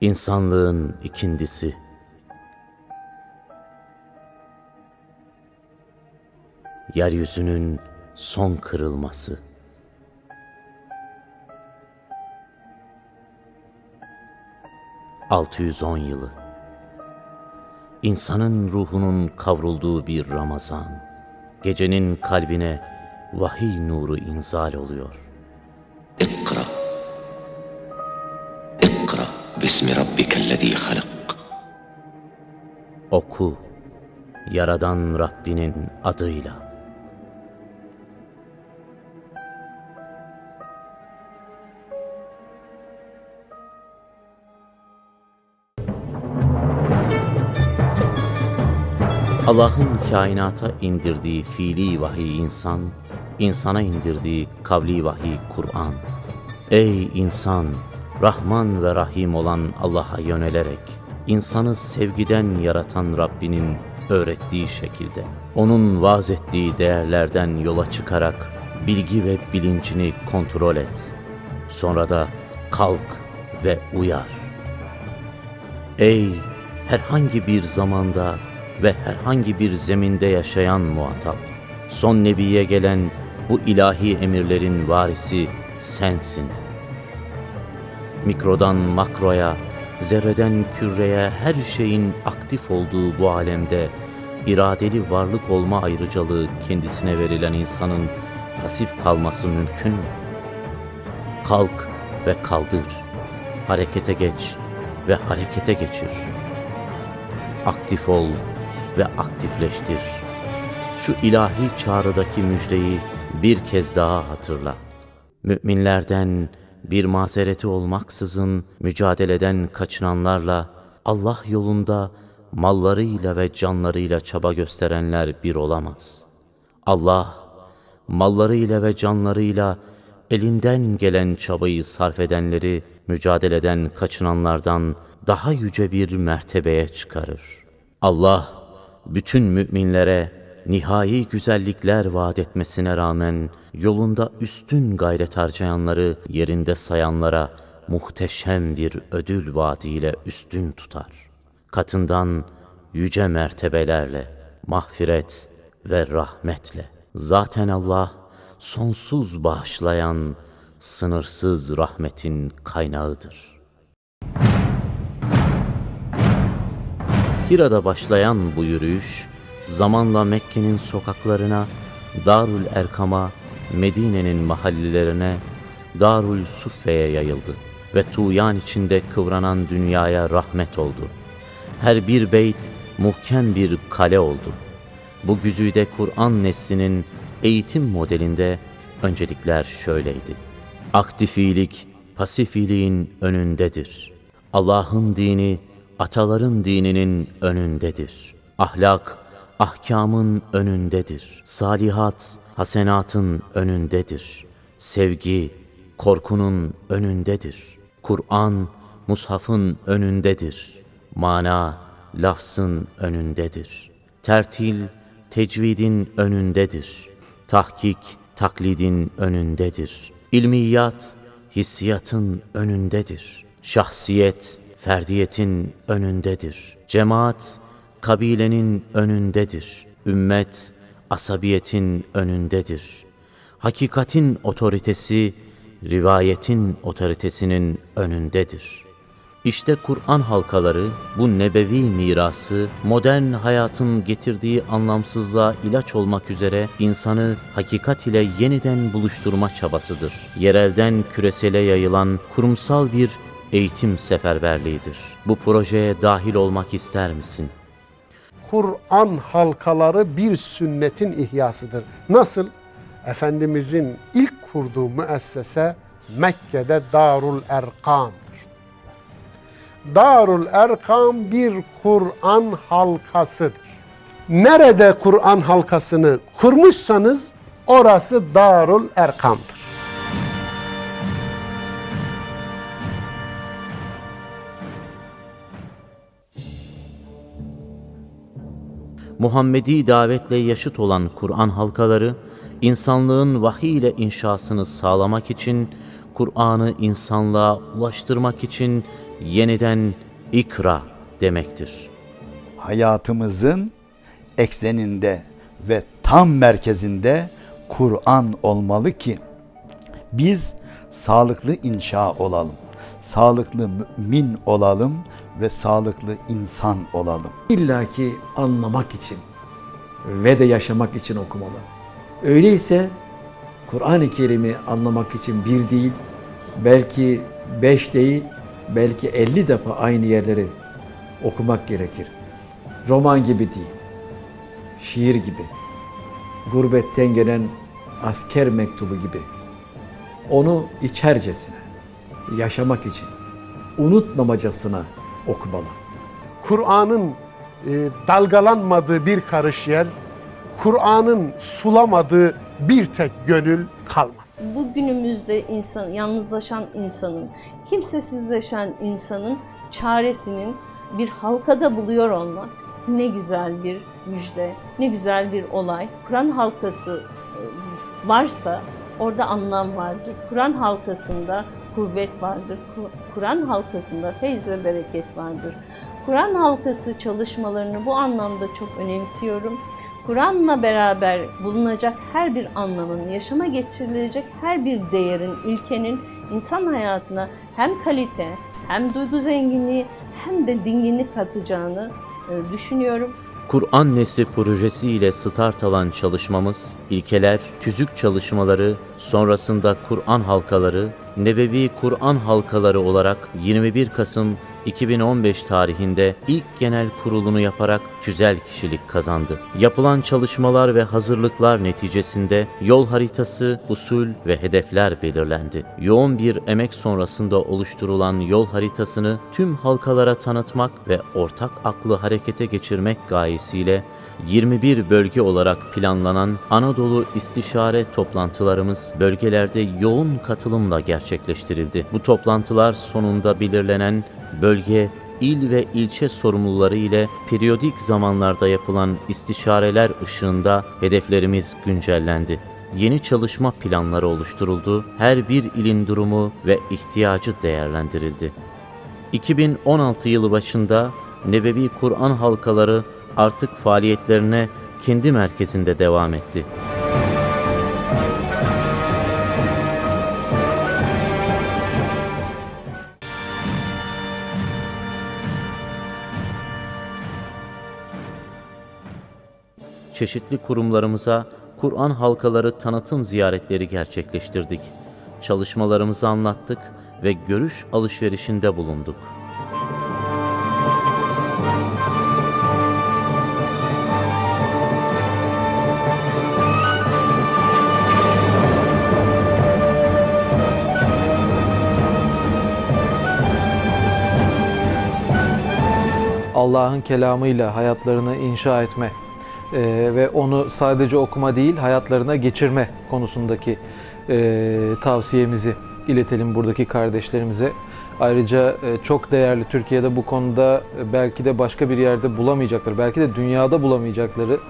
İnsanlığın ikindisi. Yeryüzünün son kırılması. ...610 yılı. İnsanın ruhunun kavrulduğu bir Ramazan. Gecenin kalbine vahiy nuru inzal oluyor. Bismi rabbikellezî halak. Oku, Yaradan Rabbinin adıyla. Allah'ın kainata indirdiği fiili vahiy insan, insana indirdiği kavli vahiy Kur'an. Ey insan! Rahman ve Rahim olan Allah'a yönelerek, insanı sevgiden yaratan Rabbinin öğrettiği şekilde, onun vaz ettiği değerlerden yola çıkarak bilgi ve bilincini kontrol et. Sonra da kalk ve uyar. Ey herhangi bir zamanda ve herhangi bir zeminde yaşayan muhatap, son nebiye gelen bu ilahi emirlerin varisi sensin. Mikrodan makroya, zerreden küreye her şeyin aktif olduğu bu alemde iradeli varlık olma ayrıcalığı kendisine verilen insanın pasif kalması mümkün mü? Kalk ve kaldır, harekete geç ve harekete geçir. Aktif ol ve aktifleştir. Şu ilahi çağrıdaki müjdeyi bir kez daha hatırla. Müminlerden bir mazereti olmaksızın mücadeleden kaçınanlarla Allah yolunda mallarıyla ve canlarıyla çaba gösterenler bir olamaz. Allah mallarıyla ve canlarıyla elinden gelen çabayı sarf edenleri mücadeleden kaçınanlardan daha yüce bir mertebeye çıkarır. Allah bütün müminlere nihai güzellikler vaat etmesine rağmen yolunda üstün gayret harcayanları yerinde sayanlara muhteşem bir ödül vaadiyle üstün tutar. Katından yüce mertebelerle, mahfiret ve rahmetle. Zaten Allah sonsuz bağışlayan, sınırsız rahmetin kaynağıdır. Hira'da başlayan bu yürüyüş, zamanla Mekke'nin sokaklarına, Darül Erkam'a, Medine'nin mahallelerine, Darül Suffe'ye yayıldı ve tuğyan içinde kıvranan dünyaya rahmet oldu. Her bir beyt muhkem bir kale oldu. Bu güzide Kur'an neslinin eğitim modelinde öncelikler şöyleydi. Aktif iyilik, pasif iyiliğin önündedir. Allah'ın dini, ataların dininin önündedir. Ahlak, ahkamın önündedir. Salihat, hasenatın önündedir. Sevgi, korkunun önündedir. Kur'an, mushafın önündedir. Mana, lafzın önündedir. Tertil, tecvidin önündedir. Tahkik, taklidin önündedir. İlmiyat, hissiyatın önündedir. Şahsiyet, ferdiyetin önündedir. Cemaat, kabilenin önündedir. Ümmet, asabiyetin önündedir. Hakikatin otoritesi, rivayetin otoritesinin önündedir. İşte Kur'an halkaları bu nebevi mirası modern hayatın getirdiği anlamsızlığa ilaç olmak üzere insanı hakikat ile yeniden buluşturma çabasıdır. Yerelden küresele yayılan kurumsal bir eğitim seferberliğidir. Bu projeye dahil olmak ister misin? Kur'an halkaları bir sünnetin ihyasıdır. Nasıl? Efendimizin ilk kurduğu müessese Mekke'de Darul Erkam'dır. Darul Erkam bir Kur'an halkasıdır. Nerede Kur'an halkasını kurmuşsanız orası Darul Erkam'dır. Muhammedi davetle yaşıt olan Kur'an halkaları, insanlığın vahiy ile inşasını sağlamak için, Kur'an'ı insanlığa ulaştırmak için yeniden ikra demektir. hayatımızın ekseninde ve tam merkezinde Kur'an olmalı ki biz sağlıklı inşa olalım. Sağlıklı mümin olalım ve sağlıklı insan olalım. İlla ki anlamak için ve de yaşamak için okumalı. Öyleyse Kur'an-ı Kerim'i anlamak için bir değil, belki beş değil, belki elli defa aynı yerleri okumak gerekir. Roman gibi değil, şiir gibi, gurbetten gelen asker mektubu gibi. Onu içercesine, yaşamak için, unutmamacasına okumalı. Kur'an'ın e, dalgalanmadığı bir karış yer, Kur'an'ın sulamadığı bir tek gönül kalmaz. Bu günümüzde insan, yalnızlaşan insanın, kimsesizleşen insanın çaresinin bir halkada buluyor olmak ne güzel bir müjde, ne güzel bir olay. Kur'an halkası e, varsa orada anlam vardır. Kur'an halkasında kuvvet vardır. Ku- Kur'an halkasında feyz ve bereket vardır. Kur'an halkası çalışmalarını bu anlamda çok önemsiyorum. Kur'an'la beraber bulunacak her bir anlamın, yaşama geçirilecek her bir değerin, ilkenin insan hayatına hem kalite, hem duygu zenginliği, hem de dinginlik katacağını e, düşünüyorum. Kur'an Nesli projesi ile start alan çalışmamız, ilkeler, tüzük çalışmaları, sonrasında Kur'an halkaları, Nebevi Kur'an halkaları olarak 21 Kasım 2015 tarihinde ilk genel kurulunu yaparak tüzel kişilik kazandı. Yapılan çalışmalar ve hazırlıklar neticesinde yol haritası, usul ve hedefler belirlendi. Yoğun bir emek sonrasında oluşturulan yol haritasını tüm halkalara tanıtmak ve ortak aklı harekete geçirmek gayesiyle 21 bölge olarak planlanan Anadolu istişare toplantılarımız bölgelerde yoğun katılımla gerçekleştirildi. Bu toplantılar sonunda belirlenen bölge, il ve ilçe sorumluları ile periyodik zamanlarda yapılan istişareler ışığında hedeflerimiz güncellendi. Yeni çalışma planları oluşturuldu, her bir ilin durumu ve ihtiyacı değerlendirildi. 2016 yılı başında Nebevi Kur'an halkaları artık faaliyetlerine kendi merkezinde devam etti. Çeşitli kurumlarımıza Kur'an halkaları tanıtım ziyaretleri gerçekleştirdik. Çalışmalarımızı anlattık ve görüş alışverişinde bulunduk. Allah'ın kelamıyla hayatlarını inşa etme e, ve onu sadece okuma değil hayatlarına geçirme konusundaki e, tavsiyemizi iletelim buradaki kardeşlerimize. Ayrıca e, çok değerli Türkiye'de bu konuda e, belki de başka bir yerde bulamayacakları, belki de dünyada bulamayacakları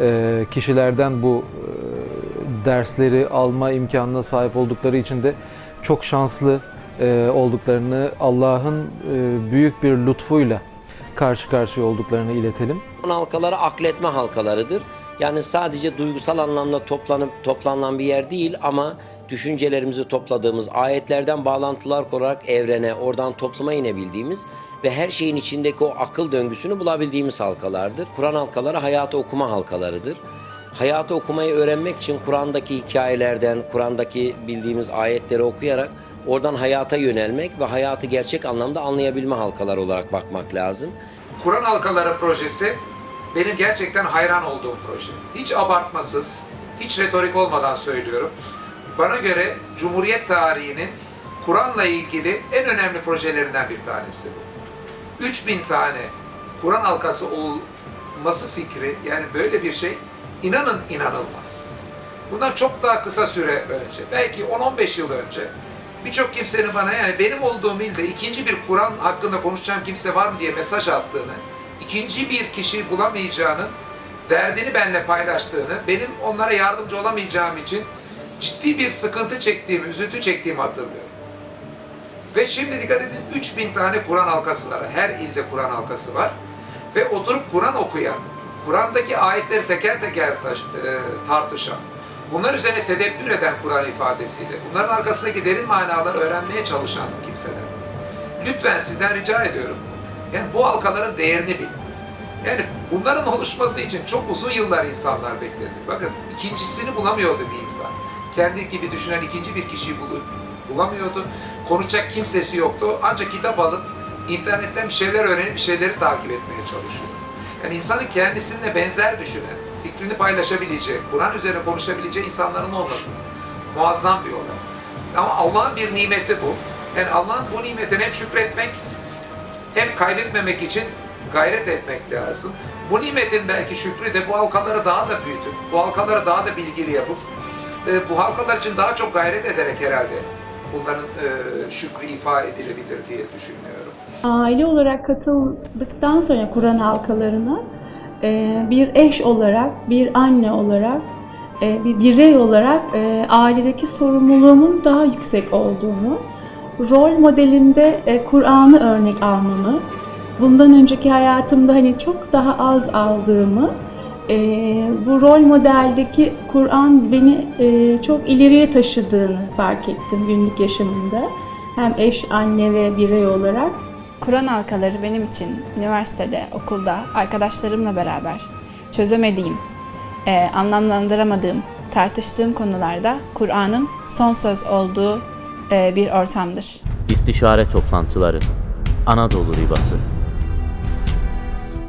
e, kişilerden bu e, dersleri alma imkanına sahip oldukları için de çok şanslı e, olduklarını Allah'ın e, büyük bir lütfuyla karşı karşıya olduklarını iletelim. halkaları akletme halkalarıdır. Yani sadece duygusal anlamda toplanıp toplanılan bir yer değil ama düşüncelerimizi topladığımız, ayetlerden bağlantılar kurarak evrene, oradan topluma inebildiğimiz ve her şeyin içindeki o akıl döngüsünü bulabildiğimiz halkalardır. Kur'an halkaları hayatı okuma halkalarıdır. Hayatı okumayı öğrenmek için Kur'an'daki hikayelerden, Kur'an'daki bildiğimiz ayetleri okuyarak oradan hayata yönelmek ve hayatı gerçek anlamda anlayabilme halkalar olarak bakmak lazım. Kur'an Halkaları projesi benim gerçekten hayran olduğum proje. Hiç abartmasız, hiç retorik olmadan söylüyorum. Bana göre Cumhuriyet tarihinin Kur'an'la ilgili en önemli projelerinden bir tanesi bu. 3000 tane Kur'an halkası olması fikri yani böyle bir şey inanın inanılmaz. Bundan çok daha kısa süre önce, belki 10-15 yıl önce birçok kimsenin bana yani benim olduğum ilde ikinci bir Kur'an hakkında konuşacağım kimse var mı diye mesaj attığını, ikinci bir kişi bulamayacağının derdini benimle paylaştığını, benim onlara yardımcı olamayacağım için ciddi bir sıkıntı çektiğimi, üzüntü çektiğimi hatırlıyorum. Ve şimdi dikkat edin 3000 tane Kur'an halkası var. Her ilde Kur'an halkası var. Ve oturup Kur'an okuyan, Kur'an'daki ayetleri teker teker taş- e, tartışan, bunlar üzerine tedebbür eden Kur'an ifadesiyle, bunların arkasındaki derin manaları öğrenmeye çalışan kimseler. Lütfen sizden rica ediyorum. Yani bu halkaların değerini bilin. Yani bunların oluşması için çok uzun yıllar insanlar bekledi. Bakın ikincisini bulamıyordu bir insan. Kendi gibi düşünen ikinci bir kişiyi bulup bulamıyordu. Konuşacak kimsesi yoktu. Ancak kitap alıp internetten bir şeyler öğrenip bir şeyleri takip etmeye çalışıyordu. Yani insanın kendisine benzer düşünen, fikrini paylaşabileceği, Kur'an üzerine konuşabileceği insanların olması muazzam bir olay. Ama Allah'ın bir nimeti bu. Yani Allah'ın bu nimetine hem şükretmek hem kaybetmemek için gayret etmek lazım. Bu nimetin belki şükrü de bu halkaları daha da büyütüp, bu halkaları daha da bilgili yapıp, e, bu halkalar için daha çok gayret ederek herhalde bunların e, şükrü ifa edilebilir diye düşünüyorum. Aile olarak katıldıktan sonra Kur'an halkalarına bir eş olarak, bir anne olarak, e, bir birey olarak e, ailedeki sorumluluğumun daha yüksek olduğunu, rol modelimde e, Kur'an'ı örnek almamı, bundan önceki hayatımda hani çok daha az aldığımı, e, bu rol modeldeki Kur'an beni e, çok ileriye taşıdığını fark ettim günlük yaşamımda. Hem eş, anne ve birey olarak. Kur'an halkaları benim için üniversitede, okulda, arkadaşlarımla beraber çözemediğim, e, anlamlandıramadığım, tartıştığım konularda Kur'an'ın son söz olduğu e, bir ortamdır. İstişare toplantıları Anadolu Ribatı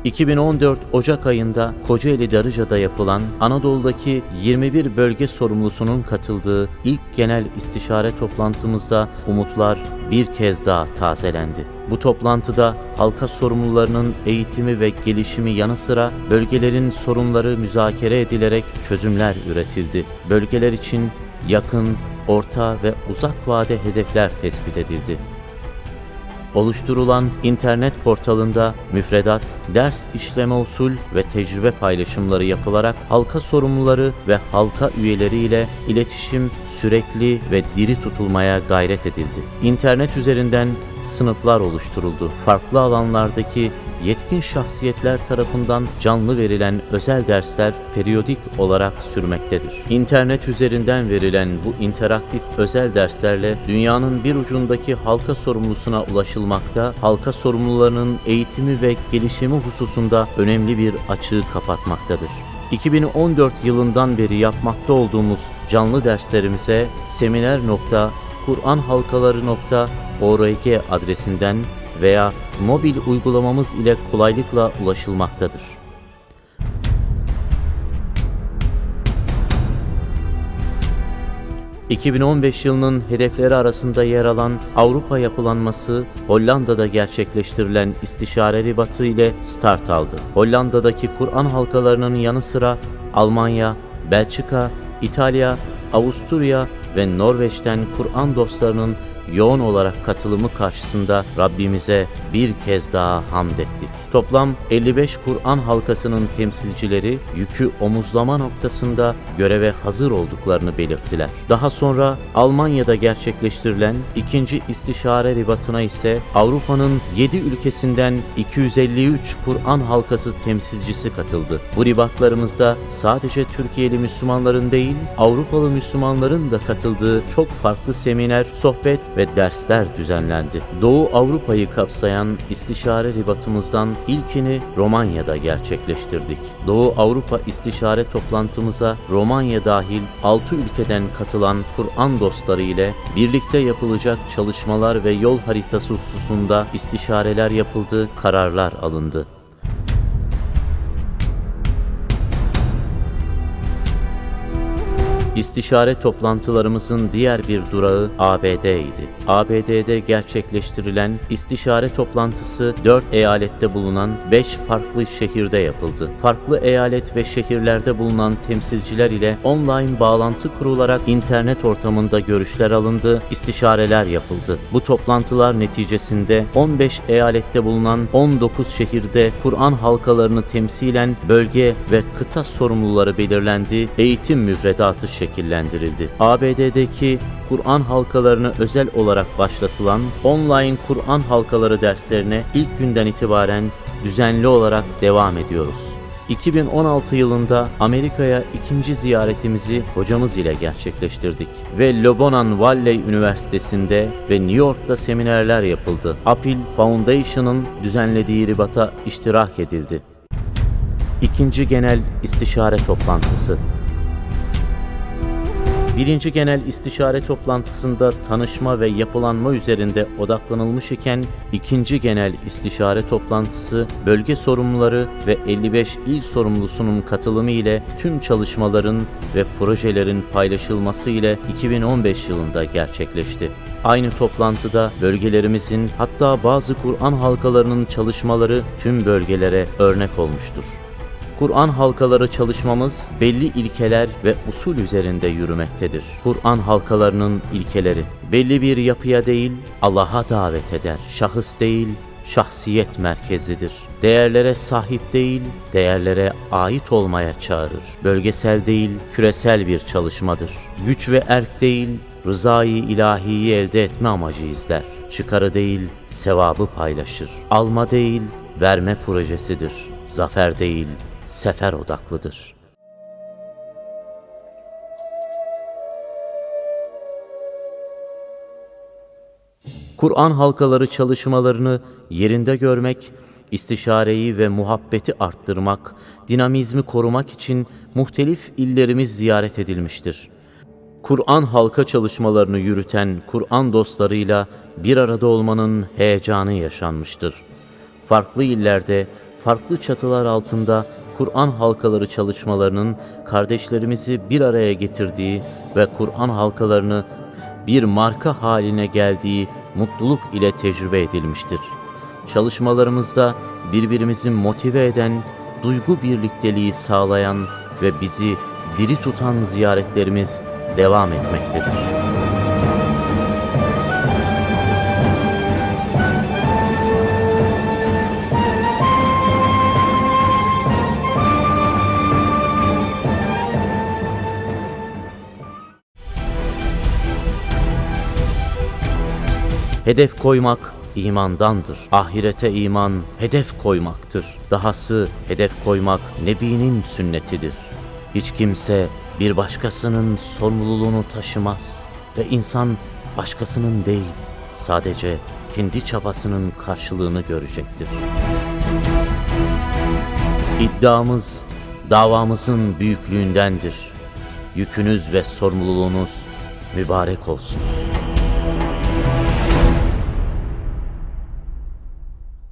2014 Ocak ayında Kocaeli Darıca'da yapılan Anadolu'daki 21 bölge sorumlusunun katıldığı ilk genel istişare toplantımızda umutlar bir kez daha tazelendi. Bu toplantıda halka sorumlularının eğitimi ve gelişimi yanı sıra bölgelerin sorunları müzakere edilerek çözümler üretildi. Bölgeler için yakın, orta ve uzak vade hedefler tespit edildi. Oluşturulan internet portalında müfredat, ders işleme usul ve tecrübe paylaşımları yapılarak halka sorumluları ve halka üyeleriyle iletişim sürekli ve diri tutulmaya gayret edildi. İnternet üzerinden sınıflar oluşturuldu. Farklı alanlardaki yetkin şahsiyetler tarafından canlı verilen özel dersler periyodik olarak sürmektedir. İnternet üzerinden verilen bu interaktif özel derslerle dünyanın bir ucundaki halka sorumlusuna ulaşılmakta, halka sorumlularının eğitimi ve gelişimi hususunda önemli bir açığı kapatmaktadır. 2014 yılından beri yapmakta olduğumuz canlı derslerimize seminer.kur'anhalkaları.org adresinden veya mobil uygulamamız ile kolaylıkla ulaşılmaktadır. ...2015 yılının hedefleri arasında yer alan Avrupa yapılanması... ...Hollanda'da gerçekleştirilen istişare ribatı ile start aldı. Hollanda'daki Kur'an halkalarının yanı sıra... ...Almanya, Belçika, İtalya, Avusturya ve Norveç'ten Kur'an dostlarının yoğun olarak katılımı karşısında Rabbimize bir kez daha hamd ettik. Toplam 55 Kur'an halkasının temsilcileri yükü omuzlama noktasında göreve hazır olduklarını belirttiler. Daha sonra Almanya'da gerçekleştirilen ikinci istişare ribatına ise Avrupa'nın 7 ülkesinden 253 Kur'an halkası temsilcisi katıldı. Bu ribatlarımızda sadece Türkiye'li Müslümanların değil, Avrupalı Müslümanların da katıldığı çok farklı seminer, sohbet ve dersler düzenlendi. Doğu Avrupa'yı kapsayan istişare ribatımızdan ilkini Romanya'da gerçekleştirdik. Doğu Avrupa istişare toplantımıza Romanya dahil 6 ülkeden katılan Kur'an dostları ile birlikte yapılacak çalışmalar ve yol haritası hususunda istişareler yapıldı, kararlar alındı. İstişare toplantılarımızın diğer bir durağı ABD'ydi. ABD'de gerçekleştirilen istişare toplantısı 4 eyalette bulunan 5 farklı şehirde yapıldı. Farklı eyalet ve şehirlerde bulunan temsilciler ile online bağlantı kurularak internet ortamında görüşler alındı, istişareler yapıldı. Bu toplantılar neticesinde 15 eyalette bulunan 19 şehirde Kur'an halkalarını temsilen bölge ve kıta sorumluları belirlendi, eğitim müfredatı şekillendirildi. ABD'deki Kur'an halkalarını özel olarak başlatılan online Kur'an halkaları derslerine ilk günden itibaren düzenli olarak devam ediyoruz. 2016 yılında Amerika'ya ikinci ziyaretimizi hocamız ile gerçekleştirdik ve Lobonan Valley Üniversitesi'nde ve New York'ta seminerler yapıldı. Apil Foundation'ın düzenlediği ribata iştirak edildi. İkinci Genel İstişare Toplantısı Birinci Genel İstişare Toplantısında tanışma ve yapılanma üzerinde odaklanılmış iken, ikinci Genel İstişare Toplantısı bölge sorumluları ve 55 il sorumlusunun katılımı ile tüm çalışmaların ve projelerin paylaşılması ile 2015 yılında gerçekleşti. Aynı toplantıda bölgelerimizin hatta bazı Kur'an halkalarının çalışmaları tüm bölgelere örnek olmuştur. Kur'an halkaları çalışmamız belli ilkeler ve usul üzerinde yürümektedir. Kur'an halkalarının ilkeleri belli bir yapıya değil Allah'a davet eder. Şahıs değil şahsiyet merkezidir. Değerlere sahip değil, değerlere ait olmaya çağırır. Bölgesel değil, küresel bir çalışmadır. Güç ve erk değil, rızayı ilahiyi elde etme amacı izler. Çıkarı değil, sevabı paylaşır. Alma değil, verme projesidir. Zafer değil, sefer odaklıdır. Kur'an halkaları çalışmalarını yerinde görmek, istişareyi ve muhabbeti arttırmak, dinamizmi korumak için muhtelif illerimiz ziyaret edilmiştir. Kur'an halka çalışmalarını yürüten Kur'an dostlarıyla bir arada olmanın heyecanı yaşanmıştır. Farklı illerde, farklı çatılar altında Kur'an halkaları çalışmalarının kardeşlerimizi bir araya getirdiği ve Kur'an halkalarını bir marka haline geldiği mutluluk ile tecrübe edilmiştir. Çalışmalarımızda birbirimizi motive eden, duygu birlikteliği sağlayan ve bizi diri tutan ziyaretlerimiz devam etmektedir. Hedef koymak imandandır. Ahirete iman hedef koymaktır. Dahası hedef koymak Nebi'nin sünnetidir. Hiç kimse bir başkasının sorumluluğunu taşımaz ve insan başkasının değil, sadece kendi çabasının karşılığını görecektir. İddiamız davamızın büyüklüğündendir. Yükünüz ve sorumluluğunuz mübarek olsun.